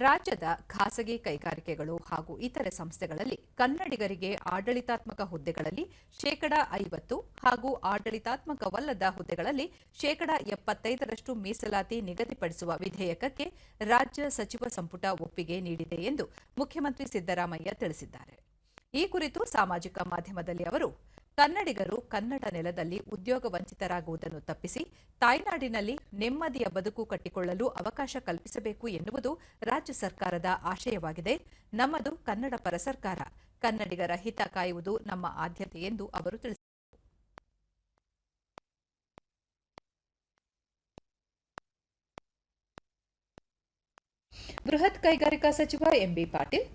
ರಾಜ್ಯದ ಖಾಸಗಿ ಕೈಗಾರಿಕೆಗಳು ಹಾಗೂ ಇತರೆ ಸಂಸ್ಥೆಗಳಲ್ಲಿ ಕನ್ನಡಿಗರಿಗೆ ಆಡಳಿತಾತ್ಮಕ ಹುದ್ದೆಗಳಲ್ಲಿ ಶೇಕಡ ಐವತ್ತು ಹಾಗೂ ಆಡಳಿತಾತ್ಮಕವಲ್ಲದ ಹುದ್ದೆಗಳಲ್ಲಿ ಶೇಕಡ ಎಪ್ಪತ್ತೈದರಷ್ಟು ಮೀಸಲಾತಿ ನಿಗದಿಪಡಿಸುವ ವಿಧೇಯಕಕ್ಕೆ ರಾಜ್ಯ ಸಚಿವ ಸಂಪುಟ ಒಪ್ಪಿಗೆ ನೀಡಿದೆ ಎಂದು ಮುಖ್ಯಮಂತ್ರಿ ಸಿದ್ದರಾಮಯ್ಯ ತಿಳಿಸಿದ್ದಾರೆ. ಈ ಕುರಿತು ಸಾಮಾಜಿಕ ಮಾಧ್ಯಮದಲ್ಲಿ ಅವರು ಕನ್ನಡಿಗರು ಕನ್ನಡ ನೆಲದಲ್ಲಿ ಉದ್ಯೋಗ ವಂಚಿತರಾಗುವುದನ್ನು ತಪ್ಪಿಸಿ ತಾಯ್ನಾಡಿನಲ್ಲಿ ನೆಮ್ಮದಿಯ ಬದುಕು ಕಟ್ಟಿಕೊಳ್ಳಲು ಅವಕಾಶ ಕಲ್ಪಿಸಬೇಕು ಎನ್ನುವುದು ರಾಜ್ಯ ಸರ್ಕಾರದ ಆಶಯವಾಗಿದೆ. ನಮ್ಮದು ಕನ್ನಡ ಪರ ಸರ್ಕಾರ. ಕನ್ನಡಿಗರ ಹಿತ ಕಾಯುವುದು ನಮ್ಮ ಆದ್ಯತೆ ಎಂದು ಅವರು ತಿಳಿಸಿದರು. ಬೃಹತ್ ಕೈಗಾರಿಕಾ ಸಚಿವ ಎಂಬಿ ಪಾಟೀಲ್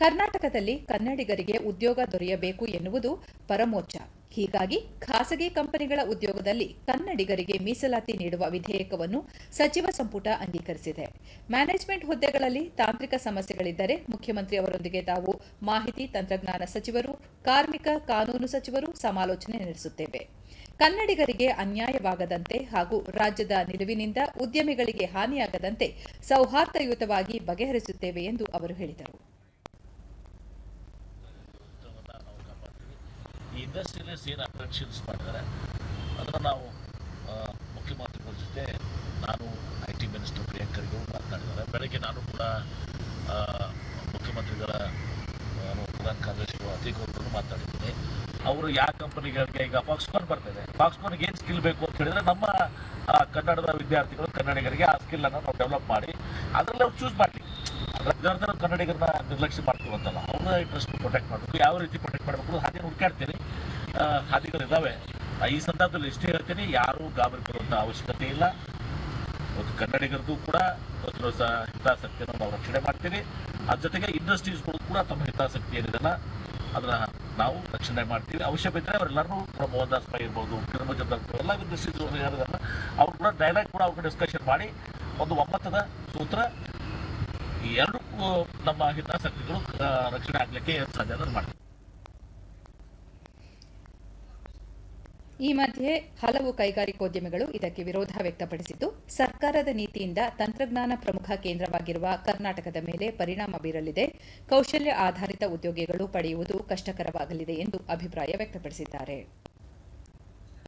ಕರ್ನಾಟಕದಲ್ಲಿ ಕನ್ನಡಿಗರಿಗೆ ಉದ್ಯೋಗ ದೊರೆಯಬೇಕು ಎನ್ನುವುದು ಪರಮೋಚ್ಚ. ಹೀಗಾಗಿ ಖಾಸಗಿ ಕಂಪನಿಗಳ ಉದ್ಯೋಗದಲ್ಲಿ ಕನ್ನಡಿಗರಿಗೆ ಮೀಸಲಾತಿ ನೀಡುವ ವಿಧೇಯಕವನ್ನು ಸಚಿವ ಸಂಪುಟ ಅಂಗೀಕರಿಸಿದೆ. ಮ್ಯಾನೇಜ್ಮೆಂಟ್ ಹುದ್ದೆಗಳಲ್ಲಿ ತಾಂತ್ರಿಕ ಸಮಸ್ಯೆಗಳಿದ್ದರೆ ಮುಖ್ಯಮಂತ್ರಿ ಅವರೊಂದಿಗೆ ತಾವು ಮಾಹಿತಿ, ತಂತ್ರಜ್ಞಾನ ಸಚಿವರು, ಕಾರ್ಮಿಕ, ಕಾನೂನು ಸಚಿವರು ಸಮಾಲೋಚನೆ ನಡೆಸುತ್ತೇವೆ. ಕನ್ನಡಿಗರಿಗೆ ಅನ್ಯಾಯವಾಗದಂತೆ ಹಾಗೂ ರಾಜ್ಯದ ನಿಲುವಿನಿಂದ ಉದ್ಯಮಿಗಳಿಗೆ ಹಾನಿಯಾಗದಂತೆ ಸೌಹಾರ್ದಯುತವಾಗಿ ಬಗೆಹರಿಸುತ್ತೇವೆ ಎಂದು ಅವರು ಹೇಳಿದರು. ಈ ಇಂಡಸ್ಟ್ರಿಯಲಿಸ್ಟ್ ಏನು ಅಟ್ರಾಕ್ಷನ್ಸ್ ಮಾಡಿದ್ದಾರೆ. ಅದನ್ನು ನಾವು ಮುಖ್ಯಮಂತ್ರಿಗಳ ಜೊತೆ ನಾನು ಐ ಟಿ ಮಿನಿಸ್ಟರ್ ಪ್ರಿಯಾಂಕರ್ಗೂ ಮಾತನಾಡಿದ್ದಾರೆ. ಬೆಳಗ್ಗೆ ನಾನು ಕೂಡ ಮುಖ್ಯಮಂತ್ರಿಗಳ ಪ್ರಧಾನ ಕಾರ್ಯದರ್ಶಿಗಳು ಅವ್ರಿಗೂ ಮಾತಾಡಿದ್ದೀನಿ ಅವರು ಯಾವ ಕಂಪನಿಗಳಿಗೆ, ಈಗ ಫಾಕ್ಸ್ಕಾನ್ ಬರ್ತಿದೆ. ಫಾಕ್ಸ್ಕಾನ್ಗೆ ಏನು ಸ್ಕಿಲ್ ಬೇಕು ಅಂತ ಹೇಳಿದ್ರೆ ನಮ್ಮ ಕನ್ನಡದ ವಿದ್ಯಾರ್ಥಿಗಳು, ಕನ್ನಡಿಗರಿಗೆ ಆ ಸ್ಕಿಲ್ಲನ್ನು ನಾವು ಡೆವಲಪ್ ಮಾಡಿ, ಅದರಲ್ಲಿ ಅವ್ರು ಚೂಸ್ ಮಾಡಲಿ. ವಿದ್ಯಾರ್ಥಿಗಳು ಕನ್ನಡಿಗರನ್ನ ನಿರ್ಲಕ್ಷ್ಯ ಮಾಡ್ತೀವಂತಲ್ಲ ಅವರ ಇಂಟ್ರೆಸ್ಟ್ ಪ್ರೊಟೆಕ್ಟ್ ಮಾಡಬೇಕು. ಯಾವ ರೀತಿ ಪ್ರೊಟೆಕ್ಟ್ ಮಾಡಬೇಕು ಹಾಗೆ ಹುಡುಕಾಡ್ತೀನಿ ಆ, ಈ ಸಂದರ್ಭದಲ್ಲಿ ಇಷ್ಟೇ ಹೇಳ್ತೀನಿ ಯಾರೂ ಗಾಬರಿ ಪಡುವಂಥ ಅವಶ್ಯಕತೆ ಇಲ್ಲ. ಒಂದು ಕನ್ನಡಿಗರದ್ದು ಕೂಡ ಒಂದು ಹಿತಾಸಕ್ತಿಯನ್ನು ನಾವು ರಕ್ಷಣೆ ಮಾಡ್ತೀವಿ. ಅದ್ರ ಜೊತೆಗೆ ಇಂಡಸ್ಟ್ರೀಸ್ಗಳು ಕೂಡ ತಮ್ಮ ಹಿತಾಸಕ್ತಿ ಏನಿದೆಲ್ಲ ಅದನ್ನ ನಾವು ರಕ್ಷಣೆ ಮಾಡ್ತೀವಿ. ಅವಶ್ಯ ಬಿದ್ದರೆ ಅವರೆಲ್ಲರೂ ಕೂಡ ಮೋಹನ್ ದಾಸ್ ಪೈ ಇರ್ಬೋದು ಎಲ್ಲ ಇಂಡಸ್ಟ್ರೀಸ್ ಅವ್ರು ಕೂಡ ಡೈರೆಕ್ಟ್ ಕೂಡ ಅವ್ರಿಗೆ ಡಿಸ್ಕಷನ್ ಮಾಡಿ ಒಂದು ಒಮ್ಮತದ ಸೂತ್ರ ಈ ಎರಡು ನಮ್ಮ ಹಿತಾಸಕ್ತಿಗಳು ರಕ್ಷಣೆ ಆಗ್ಲಿಕ್ಕೆ ಏನು ಸಾಧ್ಯ ಅದನ್ನು ಮಾಡ್ತೀವಿ ಈ ಮಧ್ಯೆ ಹಲವು ಕೈಗಾರಿಕೋದ್ಯಮಿಗಳು ಇದಕ್ಕೆ ವಿರೋಧ ವ್ಯಕ್ತಪಡಿಸಿದ್ದು, ಸರ್ಕಾರದ ನೀತಿಯಿಂದ ತಂತ್ರಜ್ಞಾನ ಪ್ರಮುಖ ಕೇಂದ್ರವಾಗಿರುವ ಕರ್ನಾಟಕದ ಮೇಲೆ ಪರಿಣಾಮ ಬೀರಲಿದೆ. ಕೌಶಲ್ಯ ಆಧಾರಿತ ಉದ್ಯೋಗಿಗಳು ಪಡೆಯುವುದು ಕಷ್ಟಕರವಾಗಲಿದೆ ಎಂದು ಅಭಿಪ್ರಾಯ ವ್ಯಕ್ತಪಡಿಸಿದ್ದಾರೆ.